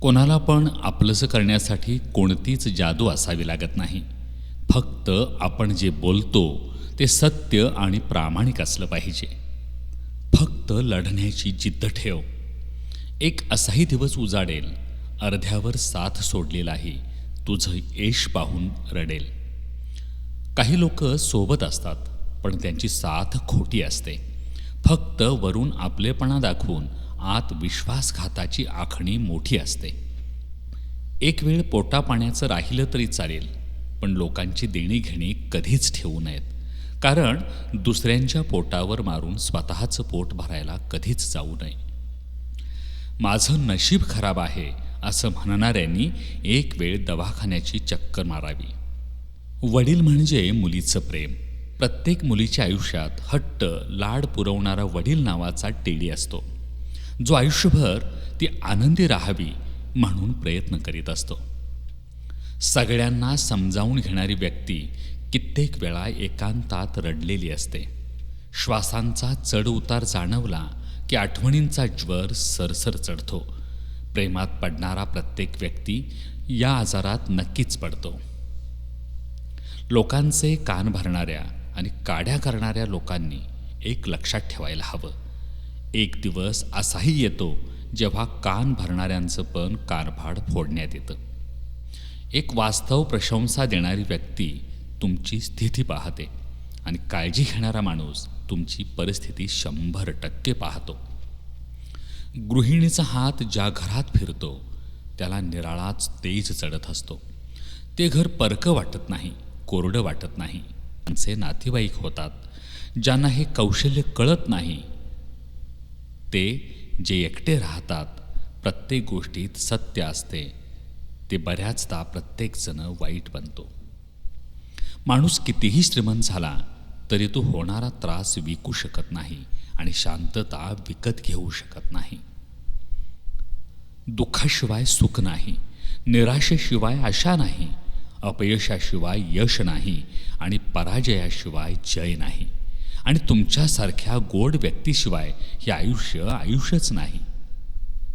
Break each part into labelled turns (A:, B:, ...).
A: कोणाला पण आपलंसं करण्यासाठी कोणतीच जादू असावी लागत नाही. फक्त आपण जे बोलतो ते सत्य आणि प्रामाणिक असलं पाहिजे. फक्त लढण्याची जिद्द ठेव. एक असाही दिवस उजाडेल अर्ध्यावर साथ सोडलेलाही तुझं यश पाहून रडेल. काही लोक सोबत असतात पण त्यांची साथ खोटी असते. फक्त वरून आपलेपणा दाखवून आत विश्वासघाताची आखणी मोठी असते. एक वेळ पोटापाण्याचं राहिलं तरी चालेल पण लोकांची देणी घेणी कधीच ठेवू नयेत. कारण दुसऱ्यांच्या पोटावर मारून स्वतःचं पोट भरायला कधीच जाऊ नये. माझं नशीब खराब आहे असं म्हणणाऱ्यांनी एक वेळ दवाखान्याची चक्कर मारावी. वडील म्हणजे मुलीचं प्रेम. प्रत्येक मुलीच्या आयुष्यात हट्ट लाड पुरवणारा वडील नावाचा टेडी असतो. जो आयुष्यभर ती आनंदी राहावी म्हणून प्रयत्न करीत असतो. सगळ्यांना समजावून घेणारी व्यक्ती कित्येक वेळा एकांतात रडलेली असते. श्वासांचा चढ उतार जाणवला की आठवणींचा ज्वर सरसर चढतो. प्रेमात पडणारा प्रत्येक व्यक्ती या आजारात नक्कीच पडतो. लोकांचे कान भरणाऱ्या आणि काड्या करणाऱ्या लोकांनी एक लक्षात ठेवायला हवं. एक दिवस असाही येतो जेव्हा कान भरणाऱ्यांचं पण कारभाड फोडण्यात येतं. एक वास्तव प्रशंसा देणारी व्यक्ती तुमची स्थिती पाहते आणि काळजी घेणारा माणूस तुमची परिस्थिती शंभर टक्के पाहतो. गृहिणीचा हात ज्या घरात फिरतो त्याला निराळाच तेज चढत असतो. ते घर परकं वाटत नाही कोरडं वाटत नाही. त्यांचे नातेवाईक होतात ज्यांना हे कौशल्य कळत नाही ते जे एकटे राहतात प्रत्येक गोष्टीत सत्य असते. ते बऱ्याचदा प्रत्येकजण वाईट बनतो. माणूस कितीही श्रीमंत झाला तरी तो होणारा त्रास विकू शकत नाही आणि शांतता विकत घेऊ शकत नाही. दुःखाशिवाय सुख नाही निराशेशिवाय आशा नाही अपयशाशिवाय यश नाही आणि पराजयाशिवाय जय नाही. आणि तुमच्यासारख्या गोड व्यक्तीशिवाय हे आयुष्य आयुष्यच नाही.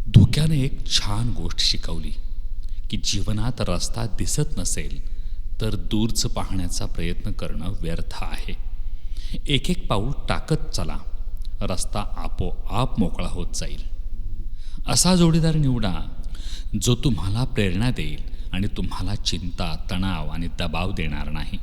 A: धोक्याने एक छान गोष्ट शिकवली की जीवनात रस्ता दिसत नसेल तर दूरचं पाहण्याचा प्रयत्न करणं व्यर्थ आहे. एक एक पाऊल टाकत चला रस्ता आपोआप मोकळा होत जाईल. असा जोडीदार निवडा जो तुम्हाला प्रेरणा देईल आणि तुम्हाला चिंता तणाव आणि दबाव देणार नाही.